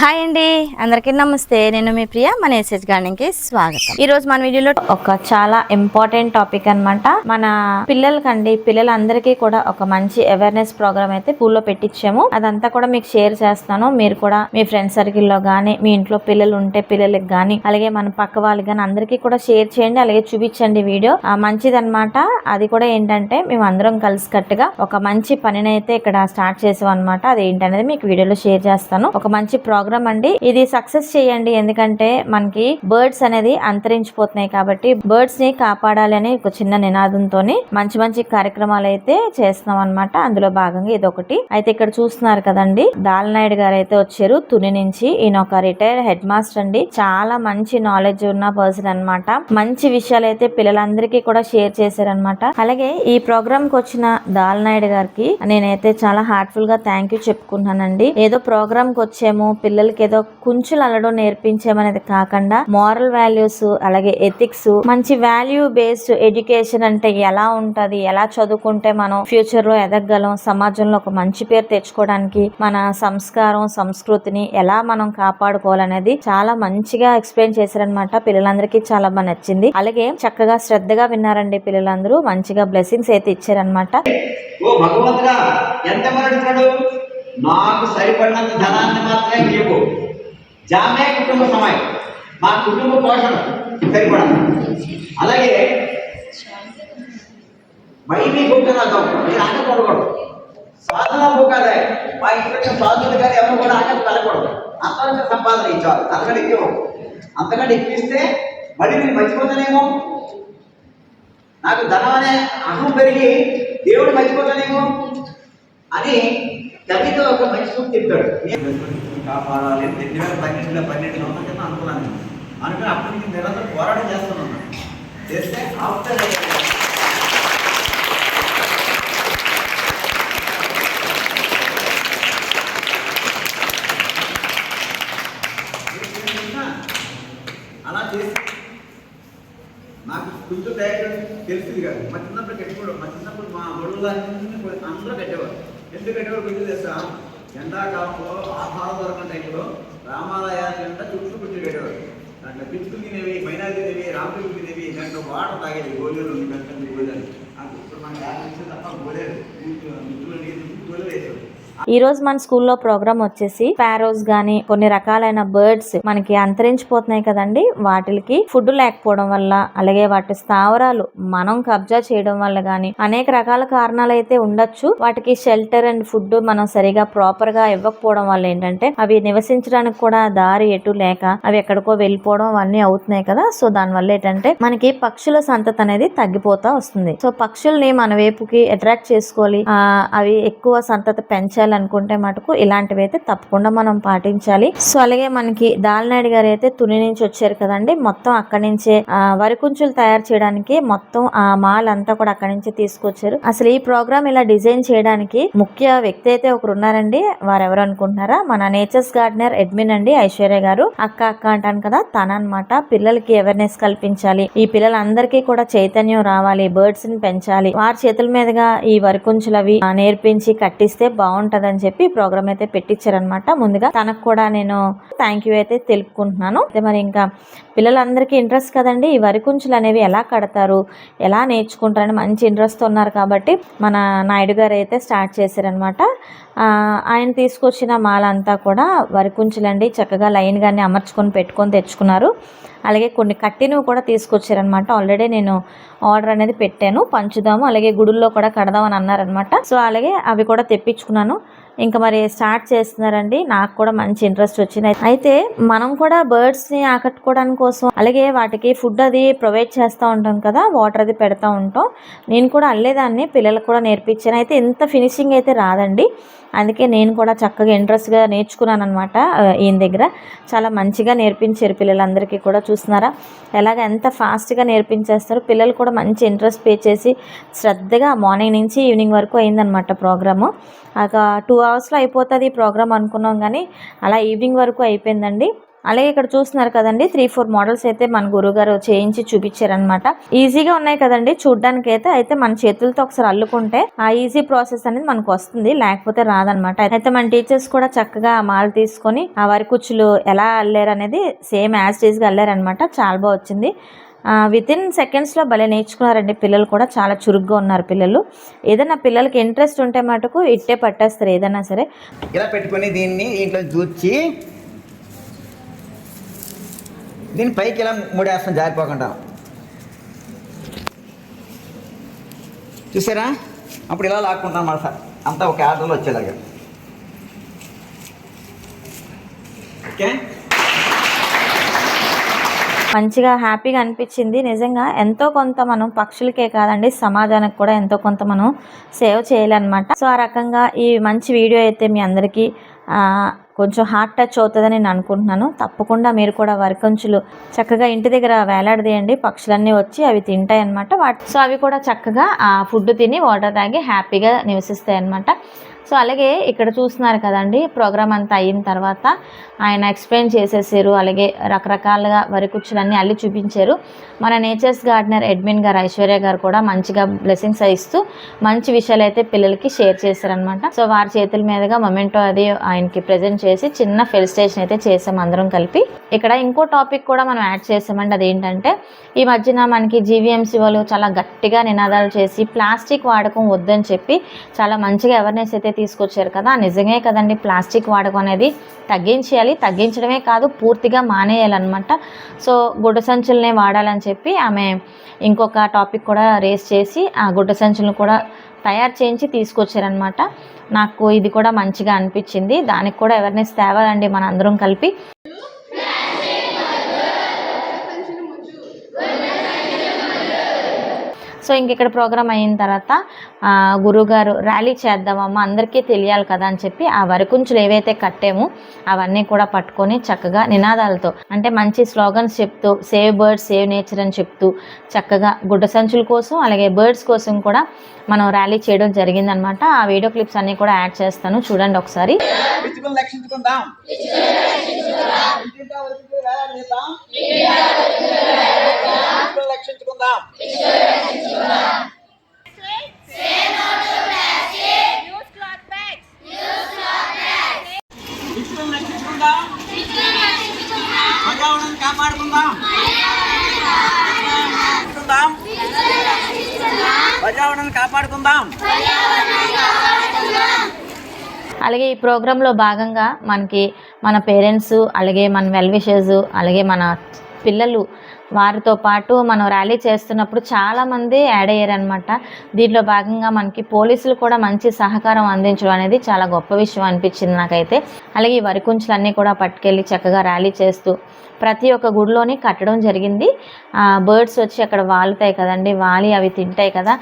Hi అండి. అందరికీ నమస్తే. నేను మీ ప్రియ మన ఎస్ఎస్ గార్డెన్కి స్వాగతం. ఈ రోజు మన వీడియోలో ఒక చాలా ఇంపార్టెంట్ టాపిక్ అన్నమాట. మన పిల్లలకండి పిల్లలందరికీ కూడా ఒక మంచి అవేర్నెస్ ప్రోగ్రామ్ అయితే పూల్లో పెట్టించాము అదంతా కూడా మీకు షేర్ చేస్తాను. మీరు కూడా మీ ఫ్రెండ్ సర్కిల్లో కానీ మీ ఇంట్లో పిల్లలు ఉంటే పిల్లలకి కానీ అలాగే మన పక్క వాళ్ళకి కానీ అందరికీ కూడా షేర్ చేయండి అలాగే చూపించండి వీడియో. ఆ, మంచిదన్నమాట. అది కూడా ఏంటంటే మేము అందరం కలిసి కట్టుగా ఒక మంచి పనిని అయితే ఇక్కడ స్టార్ట్ చేసాం అనమాట అది ఏంటనేది మీకు వీడియోలో షేర్ చేస్తాను. ఒక మంచి ప్రోగ్రామ్ అండి. ఇది సక్సెస్ చేయండి. ఎందుకంటే మనకి బర్డ్స్ అనేది అంతరించిపోతున్నాయి కాబట్టి బర్డ్స్ని కాపాడాలి అని ఒక చిన్న నినాదంతో మంచి మంచి కార్యక్రమాలు అయితే చేస్తున్నాం అనమాట అందులో భాగంగా ఇది ఒకటి అయితే ఇక్కడ చూస్తున్నారు కదండి. దాలనాయుడు గారు అయితే వచ్చారు. తుని నుంచి ఈయన ఒక రిటైర్డ్ హెడ్ మాస్టర్ అండి. చాలా మంచి నాలెడ్జ్ ఉన్న పర్సన్ అన్నమాట. మంచి విషయాలు అయితే పిల్లలందరికీ కూడా షేర్ చేశారనమాట అలాగే ఈ ప్రోగ్రామ్కి వచ్చిన దాలనాయుడు గారికి నేనైతే చాలా హార్ట్ఫుల్గా థ్యాంక్ యూ చెప్పుకుంటున్నానండి. ఏదో ప్రోగ్రామ్కి వచ్చాము పిల్లలకి ఏదో కుంచులు అల్లడం నేర్పించామనేది కాకుండా మోరల్ వాల్యూస్ అలాగే ఎథిక్స్ మంచి వాల్యూ బేస్డ్ ఎడ్యుకేషన్ అంటే ఎలా ఉంటది ఎలా చదువుకుంటే మనం ఫ్యూచర్లో ఎదగలం సమాజంలో ఒక మంచి పేరు తెచ్చుకోవడానికి మన సంస్కారం సంస్కృతిని ఎలా మనం కాపాడుకోవాలనేది చాలా మంచిగా ఎక్స్ప్లెయిన్ చేశారనమాట పిల్లలందరికీ చాలా బాగా నచ్చింది. అలాగే చక్కగా శ్రద్ధగా విన్నారండి పిల్లలందరూ. మంచిగా బ్లెస్సింగ్స్ అయితే ఇచ్చారనమాట ఓ భగవంతుడా ఎంత నాకు సరిపడినంత ధనాన్ని మాత్రమే ఇవ్వు జామే కుటుంబ సమయం. మా కుటుంబ పోషణ సరిపడాలి అలాగే మైమీ భూకనాథం మీరు ఆట కొడకూడదు సాధన పోకాలే మా ఇంట్లో సాధువులు కానీ ఎవరు కూడా ఆట కలగకూడదు అంతకంటే సంపాదన ఇచ్చారు. అంతకంటే ఎక్కువ. అంతకంటే ఎక్కిస్తే మళ్ళీ మీరు మర్చిపోతానేమో నాకు ధనం అనే అహం పెరిగి దేవుడు మర్చిపోతానేమో అని కవితో ఒక మంచి సూక్తి చెప్తాడు కాపాడాలి. రెండు వేల పన్నెండులో పన్నెండు సంవత్సరం కింద అనుకున్నాను అనుకుని అప్పటి నుంచి నిరంతరం పోరాటం చేస్తున్నాను చేస్తే ఆఫ్టర్ అలా చేసి నాకు కొంచెం డైరెక్ట్ తెలిసింది కాదు. మా చిన్నప్పుడు కట్టుకోవడం మా చిన్నప్పుడు మా గొడవలు అందరూ ఎందుకంటే ఎందుకు కట్టేవారు కొంచెం ఎండాకాలంలో ఆహారం దొరకని టైంలో రామాలయాన్ని అంతా చుట్టూ కుర్చీ పెట్టేవారు. దాంట్లో పిచ్చుకులు తినేవి మైనార్టీ తినేవి రాములు తినేవి దాంట్లో వాటర్ తాగేది గోళీలు ఉంది కట్టండి గోళీలు నాకు ఇప్పుడు మనకి ఆలోచించే తప్ప గోళీలు. మిత్రులు నీళ్ళు గోళీలు వేసేవారు. ఈ రోజు మన స్కూల్లో ప్రోగ్రామ్ వచ్చేసి పారోస్ గాని కొన్ని రకాలైన బర్డ్స్ మనకి అంతరించిపోతున్నాయి కదండి. వాటికి ఫుడ్ లేకపోవడం వల్ల అలాగే వాటి స్థావరాలు మనం కబ్జా చేయడం వల్ల గాని అనేక రకాల కారణాలు అయితే ఉండొచ్చు. వాటికి షెల్టర్ అండ్ ఫుడ్ మనం సరిగా ప్రాపర్గా ఇవ్వకపోవడం వల్ల ఏంటంటే అవి నివసించడానికి కూడా దారి ఎటు లేక అవి ఎక్కడికో వెళ్ళిపోవడం అవన్నీ అవుతున్నాయి కదా. సో దాని వల్ల ఏంటంటే మనకి పక్షుల సంతతి అనేది తగ్గిపోతా వస్తుంది. సో పక్షుల్ని మన వైపుకి అట్రాక్ట్ చేసుకోవాలి. అవి ఎక్కువ సంతతి చేయాలనుకుంటే మటుకు ఇలాంటివి అయితే తప్పకుండా మనం పాటించాలి. సో అలాగే మనకి దాల్నాయుడు గారు అయితే తుని నుంచి వచ్చారు కదండి. మొత్తం అక్కడి నుంచే ఆ, వరి కుంచులు తయారు చేయడానికి మొత్తం ఆ మాల్ అంతా కూడా అక్కడి నుంచి తీసుకొచ్చారు. అసలు ఈ ప్రోగ్రామ్ ఇలా డిజైన్ చేయడానికి ముఖ్య వ్యక్తి అయితే ఒకరు ఉన్నారండి. వారు ఎవరు అనుకుంటున్నారా? మన నేచర్స్ గార్డెనర్ అడ్మిన్ అండి ఐశ్వర్య గారు. అక్క అక్క అంటాను కదా తన అన్నమాట పిల్లలకి అవేర్నెస్ కల్పించాలి. ఈ పిల్లలందరికీ కూడా చైతన్యం రావాలి బర్డ్స్ని పెంచాలి. వారి చేతుల మీదుగా ఈ వరికుంచులు అవి నేర్పించి కట్టిస్తే బాగుంటదని చెప్పి ప్రోగ్రామ్ అయితే పెట్టించారనమాట ముందుగా తనకు కూడా నేను థ్యాంక్ యూ అయితే తెలుపుకుంటున్నాను. అయితే మరి ఇంకా పిల్లలందరికీ ఇంట్రెస్ట్ కదండి. ఈ వరికుంచులు అనేవి ఎలా కడతారు? ఎలా నేర్చుకుంటారని మంచి ఇంట్రెస్ట్ ఉన్నారు కాబట్టి మన నాయుడు గారు అయితే స్టార్ట్ చేశారనమాట ఆయన తీసుకొచ్చిన మాల అంతా కూడా వరికుంచులండి చక్కగా లైన్గానే అమర్చుకొని పెట్టుకొని తెచ్చుకున్నారు. అలాగే కొన్ని కట్టినవి కూడా తీసుకొచ్చారనమాట ఆల్రెడీ నేను ఆర్డర్ అనేది పెట్టాను. పంచుదాము. అలాగే గుడుల్లో కూడా కడదామని అన్నారనమాట సో అలాగే అవి కూడా తెప్పించుకున్నాను. ఇంకా మరి స్టార్ట్ చేస్తున్నారండి. నాకు కూడా మంచి ఇంట్రెస్ట్ వచ్చింది. అయితే మనం కూడా బర్డ్స్ని ఆకట్టుకోవడానికి కోసం అలాగే వాటికి ఫుడ్ అది ప్రొవైడ్ చేస్తూ ఉంటాం కదా వాటర్ అది పెడతా ఉంటాం. నేను కూడా అల్లేదాన్ని పిల్లలకు కూడా నేర్పించాను. అయితే ఎంత ఫినిషింగ్ అయితే రాదండి. అందుకే నేను కూడా చక్కగా ఇంట్రెస్ట్గా నేర్చుకున్నాను అనమాట ఈయన దగ్గర. చాలా మంచిగా నేర్పించారు పిల్లలందరికీ కూడా చూస్తున్నారా? ఎలాగ ఎంత ఫాస్ట్గా నేర్పించేస్తారు. పిల్లలు కూడా మంచి ఇంట్రెస్ట్ పే చేసి శ్రద్ధగా మార్నింగ్ నుంచి ఈవినింగ్ వరకు అయిందనమాట ప్రోగ్రాము. ఒక టూ అవర్స్లో అయిపోతుంది ఈ ప్రోగ్రామ్ అనుకున్నాం కానీ అలా ఈవినింగ్ వరకు అయిపోయిందండి. అలాగే ఇక్కడ చూస్తున్నారు కదండి త్రీ ఫోర్ మోడల్స్ అయితే మన గురుగారు చేయించి చూపించారనమాట ఈజీగా ఉన్నాయి కదండి చూడ్డానికి అయితే అయితే మన చేతులతో ఒకసారి అల్లుకుంటే ఆ ఈజీ ప్రాసెస్ అనేది మనకు వస్తుంది లేకపోతే రాదనమాట అయితే మన టీచర్స్ కూడా చక్కగా మాలు తీసుకొని ఆ వరి కుచ్చులు ఎలా అల్లారు అనేది సేమ్ యాజ్ టీజ్గా అల్లారనమాట చాలా బాగా వచ్చింది. విత్ ఇన్ సెకండ్స్లో భలే నేర్చుకున్నారండి. పిల్లలు కూడా చాలా చురుగ్గా ఉన్నారు పిల్లలు. ఏదైనా పిల్లలకి ఇంట్రెస్ట్ ఉంటే మటుకు ఇట్టే పట్టేస్తారు ఏదైనా సరే. ఇలా పెట్టుకొని దీన్ని ఇంట్లో చూచి దీన్ని పైకి ఇలా మూడేస్తాం జారిపోకుండా. చూసారా? అప్పుడు ఇలా లాక్కుంటాం మన అంతా ఒక ఆర్డర్లో వచ్చేలాగా. ఓకే? మంచిగా హ్యాపీగా అనిపించింది. నిజంగా ఎంతో కొంత మనం పక్షులకే కాదండి సమాజానికి కూడా ఎంతో కొంత మనం సేవ్ చేయాలన్నమాట. సో ఆ రకంగా ఈ మంచి వీడియో అయితే మీ అందరికీ కొంచెం హార్ట్ టచ్ అవుతుందని నేను అనుకుంటున్నాను. తప్పకుండా మీరు కూడా వరికంచులు చక్కగా ఇంటి దగ్గర వేలాడదీయండి. పక్షులన్నీ వచ్చి అవి తింటాయి అనమాట వాటి సో అవి కూడా చక్కగా ఆ ఫుడ్ తిని వాటర్ తాగి హ్యాపీగా నివసిస్తాయి అనమాట సో అలాగే ఇక్కడ చూస్తున్నారు కదండి ప్రోగ్రామ్ అంతా అయిన తర్వాత ఆయన ఎక్స్ప్లెయిన్ చేసేసారు అలాగే రకరకాలుగా వరి కుచ్చులన్నీ అల్లి చూపించారు. మన నేచర్స్ గార్డెనర్ అడ్మిన్ గారు ఐశ్వర్య గారు కూడా మంచిగా బ్లెస్సింగ్స్ ఇస్తూ మంచి విషయాలు అయితే పిల్లలకి షేర్ చేశారనమాట సో వారి చేతుల మీదుగా మొమెంటో అది ఆయనకి ప్రజెంట్ చేసి చిన్న ఫెలిస్టేషన్ అయితే చేసాం అందరం కలిపి. ఇక్కడ ఇంకో టాపిక్ కూడా మనం యాడ్ చేసామండి అదేంటంటే ఈ మధ్యన మనకి జీవీఎంసీ వాళ్ళు చాలా గట్టిగా నినాదాలు చేసి ప్లాస్టిక్ వాడకం వద్దని చెప్పి చాలా మంచిగా అవేర్నెస్ అయితే తీసుకొచ్చారు కదా నిజమే కదండి ప్లాస్టిక్ వాడకం అనేది తగ్గించేయాలి. తగ్గించడమే కాదు పూర్తిగా మానేయాలన్నమాట. సో గుడ్డ సంచులనే వాడాలని చెప్పి ఆమె ఇంకొక టాపిక్ కూడా రేస్ చేసి ఆ గుడ్డ సంచులను కూడా తయారు చేయించి తీసుకొచ్చారనమాట నాకు ఇది కూడా మంచిగా అనిపించింది. దానికి కూడా అవేర్నెస్ తేవాలండి మన అందరం కలిపి. సో ఇంక ఇక్కడ ప్రోగ్రామ్ అయిన తర్వాత గురుగారు ర్యాలీ చేద్దామమ్మా అందరికీ తెలియాలి కదా అని చెప్పి ఆ వరకుంచులు ఏవైతే కట్టామో అవన్నీ కూడా పట్టుకొని చక్కగా నినాదాలతో అంటే మంచి స్లోగన్స్ చెప్తూ సేవ్ బర్డ్స్ సేవ్ నేచర్ అని చెప్తూ చక్కగా గుడ్డ సంచుల కోసం అలాగే బర్డ్స్ కోసం కూడా మనం ర్యాలీ చేయడం జరిగిందనమాట. ఆ వీడియో క్లిప్స్ అన్నీ కూడా యాడ్ చేస్తాను. చూడండి ఒకసారి. వేలాడదీద్దాం. రక్షించుకుందాం పర్యావరణం కాపాడుకుందాం. పర్యావరణం కాపాడుకుందాం. అలాగే ఈ ప్రోగ్రాంలో భాగంగా మనకి మన పేరెంట్స్ అలాగే మన వెల్విషర్స్ అలాగే మన పిల్లలు వారితో పాటు మనం ర్యాలీ చేస్తున్నప్పుడు చాలామంది యాడ్ అయ్యారనమాట దీంట్లో భాగంగా మనకి పోలీసులు కూడా మంచి సహకారం అందించడం అనేది చాలా గొప్ప విషయం అనిపించింది నాకైతే. అలాగే ఈ వరికుంచులన్నీ కూడా పట్టుకెళ్ళి చక్కగా ర్యాలీ చేస్తూ ప్రతి ఒక్క గుడిలోని కట్టడం జరిగింది. బర్డ్స్ వచ్చి అక్కడ వాలుతాయి కదండి వాలి అవి తింటాయి కదా.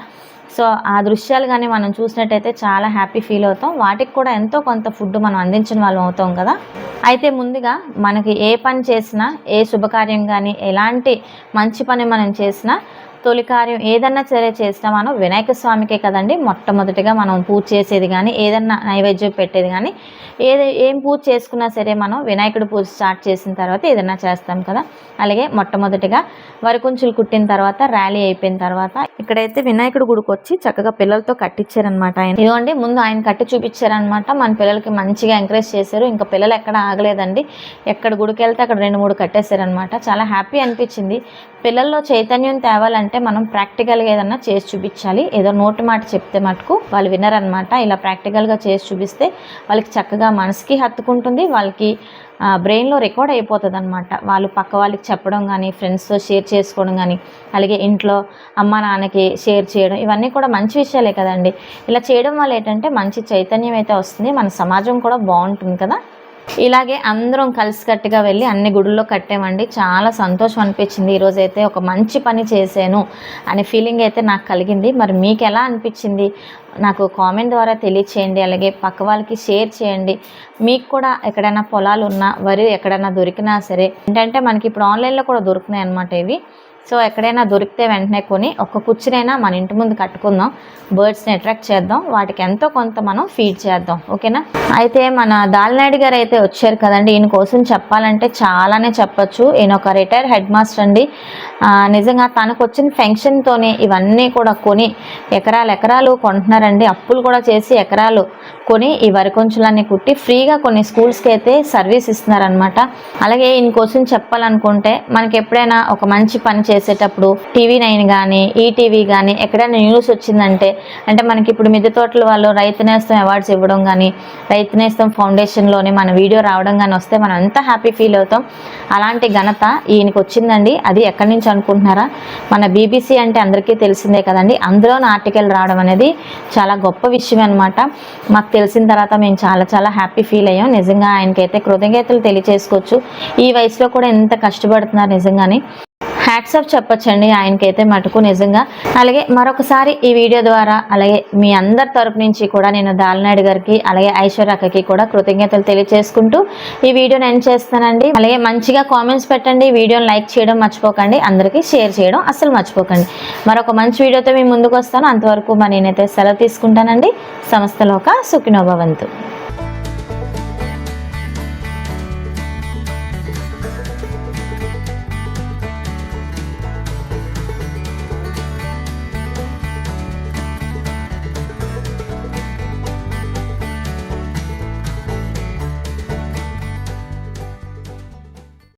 సో ఆ దృశ్యాలు కానీ మనం చూసినట్టయితే చాలా హ్యాపీ ఫీల్ అవుతాం. వాటికి కూడా ఎంతో కొంత ఫుడ్ మనం అందించిన వాళ్ళం అవుతాం కదా. అయితే ముందుగా మనకి ఏ పని చేసినా ఏ శుభకార్యం కానీ ఎలాంటి మంచి పని మనం చేసినా తొలి కార్యం ఏదన్నా సరే చేసినా మనం వినాయక స్వామికే కదండి. మొట్టమొదటిగా మనం పూజ చేసేది కానీ ఏదన్నా నైవేద్యం పెట్టేది కానీ ఏది ఏం పూజ చేసుకున్నా సరే మనం వినాయకుడు పూజ స్టార్ట్ చేసిన తర్వాత ఏదన్నా చేస్తాం కదా. అలాగే మొట్టమొదటిగా వరకుంచులు కుట్టిన తర్వాత ర్యాలీ అయిపోయిన తర్వాత ఇక్కడైతే వినాయకుడు గుడికి వచ్చి చక్కగా పిల్లలతో కట్టించారనమాట ఆయన. ఇదిగోండి ముందు ఆయన కట్టి చూపించారనమాట మన పిల్లలకి మంచిగా ఎంకరేజ్ చేశారు. ఇంకా పిల్లలు ఎక్కడ ఆగలేదండి. ఎక్కడ గుడికి వెళ్తే అక్కడ రెండు మూడు కట్టేశారనమాట చాలా హ్యాపీ అనిపించింది. పిల్లల్లో చైతన్యం తేవాలంటే మనం ప్రాక్టికల్గా ఏదన్నా చేసి చూపించాలి. ఏదో నోటి మాట చెప్తే మటుకు వాళ్ళు వినరనమాట ఇలా ప్రాక్టికల్గా చేసి చూపిస్తే వాళ్ళకి చక్కగా మనసుకి హత్తుకుంటుంది. వాళ్ళకి బ్రెయిన్లో రికార్డ్ అయిపోతుంది అనమాట వాళ్ళు పక్క వాళ్ళకి చెప్పడం కానీ ఫ్రెండ్స్తో షేర్ చేసుకోవడం కానీ అలాగే ఇంట్లో అమ్మ నాన్నకి షేర్ చేయడం ఇవన్నీ కూడా మంచి విషయాలే కదండి. ఇలా చేయడం వల్ల ఏంటంటే మంచి చైతన్యం అయితే వస్తుంది. మన సమాజం కూడా బాగుంటుంది కదా? ఇలాగే అందరం కలిసికట్టుగా వెళ్ళి అన్ని గుడుల్లో కట్టామండి. చాలా సంతోషం అనిపించింది. ఈరోజు అయితే ఒక మంచి పని చేశాను అనే ఫీలింగ్ అయితే నాకు కలిగింది. మరి మీకు ఎలా అనిపించింది? నాకు కామెంట్ ద్వారా తెలియచేయండి. అలాగే పక్క వాళ్ళకి షేర్ చేయండి. మీకు కూడా ఎక్కడైనా పొలాలు ఉన్నా వరి ఎక్కడైనా దొరికినా సరే ఏంటంటే మనకి ఇప్పుడు ఆన్లైన్లో కూడా దొరుకుతున్నాయి అనమాట ఇవి. సో ఎక్కడైనా దొరికితే వెంటనే కొని ఒక్క కుర్చీనైనా మన ఇంటి ముందు కట్టుకుందాం. బర్డ్స్ని అట్రాక్ట్ చేద్దాం. వాటికి ఎంతో కొంత మనం ఫీడ్ చేద్దాం. ఓకేనా? అయితే మన దాల్నాయుడు గారు అయితే వచ్చారు కదండి. ఈయన కోసం చెప్పాలంటే చాలానే చెప్పచ్చు. ఈయన ఒక రిటైర్ హెడ్ మాస్టర్ అండి నిజంగా తనకు వచ్చిన ఫంక్షన్తోనే ఇవన్నీ కూడా కొని ఎకరాలు ఎకరాలు కొంటున్నారండి. అప్పులు కూడా చేసి ఎకరాలు కొని ఈ వరి కొంచులన్నీ కుట్టి ఫ్రీగా కొన్ని స్కూల్స్కి అయితే సర్వీస్ ఇస్తున్నారనమాట అలాగే ఈయన కోసం చెప్పాలనుకుంటే మనకి ఎప్పుడైనా ఒక మంచి పని చేసేటప్పుడు టీవీ నైన్ కానీ ఈటీవీ కానీ ఎక్కడైనా న్యూస్ వచ్చిందంటే అంటే మనకి ఇప్పుడు మిద్దె తోటల వాళ్ళు రైతు నేస్తం అవార్డ్స్ ఇవ్వడం కానీ రైతు నేస్తం ఫౌండేషన్లోనే మన వీడియో రావడం కానీ వస్తే మనం ఎంత హ్యాపీ ఫీల్ అవుతాం. అలాంటి ఘనత ఈయనకి వచ్చిందండి. అది ఎక్కడి నుంచి అనుకుంటున్నారా? మన బీబీసీ అంటే అందరికీ తెలిసిందే కదండి. అందులో ఆర్టికల్ రావడం అనేది చాలా గొప్ప విషయం అనమాట మాకు తెలిసిన తర్వాత మేము చాలా చాలా హ్యాపీ ఫీల్ అయ్యాం. నిజంగా ఆయనకైతే కృతజ్ఞతలు తెలియచేసుకోవచ్చు. ఈ వయసులో కూడా ఎంత కష్టపడుతున్నారు నిజంగానే. హ్యాట్సప్ చెప్పచ్చండి. ఆయనకైతే మటుకు నిజంగా. అలాగే మరొకసారి ఈ వీడియో ద్వారా అలాగే మీ అందరి తరపు నుంచి కూడా నేను దాల్నాయుడు గారికి అలాగే ఐశ్వర్యకి కూడా కృతజ్ఞతలు తెలియజేసుకుంటూ ఈ వీడియోని ఎండ్ చేస్తానండి. అలాగే మంచిగా కామెంట్స్ పెట్టండి. వీడియోని లైక్ చేయడం మర్చిపోకండి. అందరికీ షేర్ చేయడం అస్సలు మర్చిపోకండి. మరొక మంచి వీడియోతో మేము ముందుకు వస్తాను. అంతవరకు మరి నేనైతే సెలవు తీసుకుంటానండి. సంస్థలోక సుఖినోభవంతు